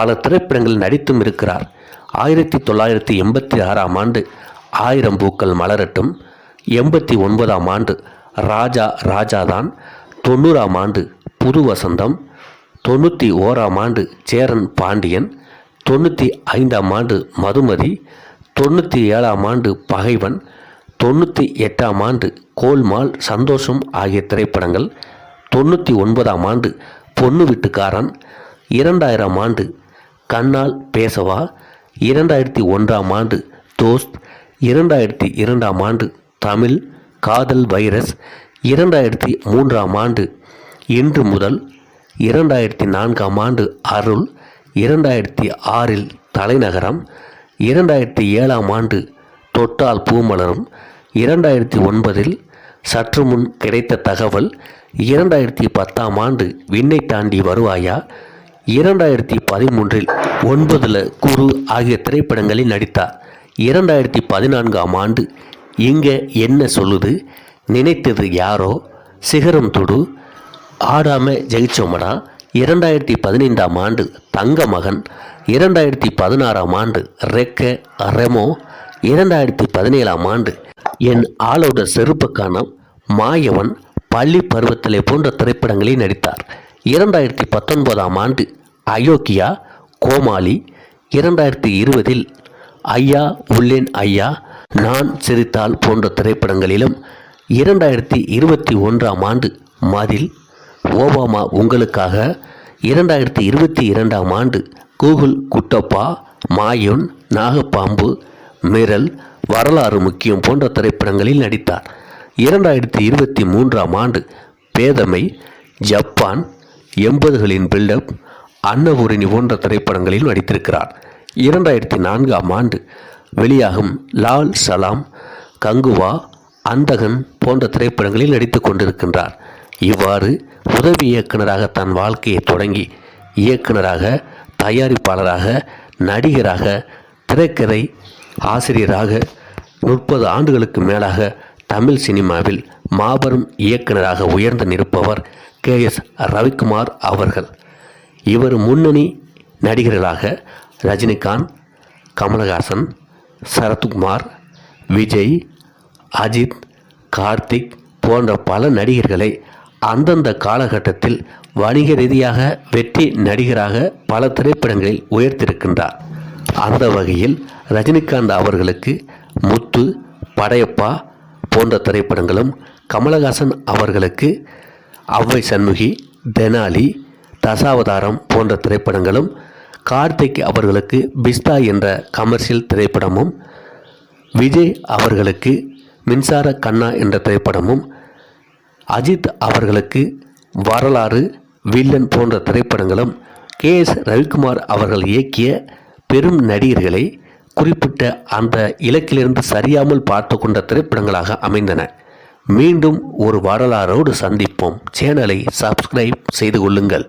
பல திரைப்படங்களில் நடித்தும் இருக்கிறார். ஆயிரத்தி தொள்ளாயிரத்தி எண்பத்தி ஆறாம் ஆண்டு ஆயிரம் பூக்கள் மலரட்டும். எண்பத்தி ஒன்பதாம் ஆண்டு ராஜா ராஜாதான். தொண்ணூறாம் ஆண்டு புது வசந்தம் தொண்ணூற்றி ஓராம் ஆண்டு சேரன் பாண்டியன். தொண்ணூற்றி ஐந்தாம் ஆண்டு மதுமதி. தொண்ணூற்றி ஏழாம் ஆண்டு பகைவன். தொண்ணூற்றி எட்டாம் ஆண்டு கோல்மால் சந்தோஷம் ஆகிய திரைப்படங்கள். தொண்ணூற்றி ஒன்பதாம் ஆண்டு பொண்ணு வீட்டுக்காரன். இரண்டாயிரம் ஆண்டு கண்ணால் பேசவா? இரண்டாயிரத்தி ஒன்றாம் ஆண்டு தோஸ்த் இரண்டாயிரத்தி இரண்டாம் ஆண்டு தமிழ் காதல் வைரஸ் இரண்டாயிரத்தி மூன்றாம் ஆண்டு இன்று முதல் இரண்டாயிரத்தி நான்காம் ஆண்டு அருள் இரண்டாயிரத்தி ஆறில் தலைநகரம் இரண்டாயிரத்தி ஏழாம் ஆண்டு தொட்டால் பூமலரும் இரண்டாயிரத்தி ஒன்பதில் சற்று முன் கிடைத்த தகவல் இரண்டாயிரத்தி பத்தாம் ஆண்டு விண்ணை தாண்டி வருவாயா? இரண்டாயிரத்தி பதிமூன்றில் ஒன்பதுல குரு ஆகிய திரைப்படங்களில் நடித்தார். இரண்டாயிரத்தி பதினான்காம் ஆண்டு இங்கே என்ன சொல்லுது? நினைத்தது யாரோ? சிகரம் தொடு. ஆடாம ஜெயிச்சோமடா? இரண்டாயிரத்தி பதினைந்தாம் ஆண்டு தங்க மகன் இரண்டாயிரத்தி பதினாறாம் ஆண்டு ரெக்க ரெமோ. இரண்டாயிரத்தி பதினேழாம் ஆண்டு என் ஆளோட செருப்பு காணம். மாயவன் பள்ளி பருவத்திலே போன்ற திரைப்படங்களில் நடித்தார். இரண்டாயிரத்தி பத்தொன்பதாம் ஆண்டு அயோக்கியா கோமாளி இரண்டாயிரத்தி இருபதில் ஐயா உள்ளேன் ஐயா நான் சிரித்தால் போன்ற திரைப்படங்களிலும் இரண்டாயிரத்தி இருபத்தி ஒன்றாம் ஆண்டு மதில் ஓபாமா உங்களுக்காக இரண்டாயிரத்தி இருபத்தி இரண்டாம் ஆண்டு கூகுள் குட்டப்பா மாயோன் நாகப்பாம்பு மிரல் வரலாறு முக்கியம் போன்ற திரைப்படங்களில் நடித்தார். இரண்டாயிரத்தி இருபத்தி மூன்றாம் ஆண்டு பேதமை ஜப்பான் எண்பதுகளின் பில்டப் அன்னபூரணி போன்ற திரைப்படங்களில் நடித்திருக்கிறார். இரண்டாயிரத்தி நான்காம் ஆண்டு வெளியாகும் லால் சலாம் கங்குவா அந்தகன் போன்ற திரைப்படங்களில் நடித்துக் கொண்டிருக்கின்றார். இவ்வாறு உதவி இயக்குனராக தன் வாழ்க்கையை தொடங்கி இயக்குனராக தயாரிப்பாளராக நடிகராக திரைக்கதை ஆசிரியராக முப்பது ஆண்டுகளுக்கு மேலாக தமிழ் சினிமாவில் மாபெரும் இயக்குனராக உயர்ந்து நிற்பவர் கே எஸ் ரவிக்குமார் அவர்கள். இவர் முன்னணி நடிகர்களாக ரஜினிகாந்த் கமலஹாசன் சரத்குமார் விஜய் அஜித் கார்த்திக் போன்ற பல நடிகர்களை அந்தந்த காலகட்டத்தில் வணிக ரீதியாக வெற்றி நடிகராக பல திரைப்படங்களில் உயர்த்திருக்கின்றார் அந்த வகையில் ரஜினிகாந்த் அவர்களுக்கு முத்து படையப்பா போன்ற திரைப்படங்களும் கமலஹாசன் அவர்களுக்கு அவ்வை சண்முகி தெனாலி தசாவதாரம் போன்ற திரைப்படங்களும் கார்த்திக் அவர்களுக்கு பிஸ்தா என்ற கமர்ஷியல் திரைப்படமும் விஜய் அவர்களுக்கு மின்சார கண்ணா என்ற திரைப்படமும் அஜித் அவர்களுக்கு வரலாறு வில்லன் போன்ற திரைப்படங்களும் கே எஸ் ரவிக்குமார் அவர்கள் இயக்கிய பெரும் நடிகர்களை குறிப்பிட்ட அந்த இலக்கிலிருந்து சரியாமல் பார்த்து கொண்ட திரைப்படங்களாக அமைந்தன. மீண்டும் ஒரு வரலாறோடு சந்திப்போம். சேனலை சப்ஸ்கிரைப் செய்து கொள்ளுங்கள்.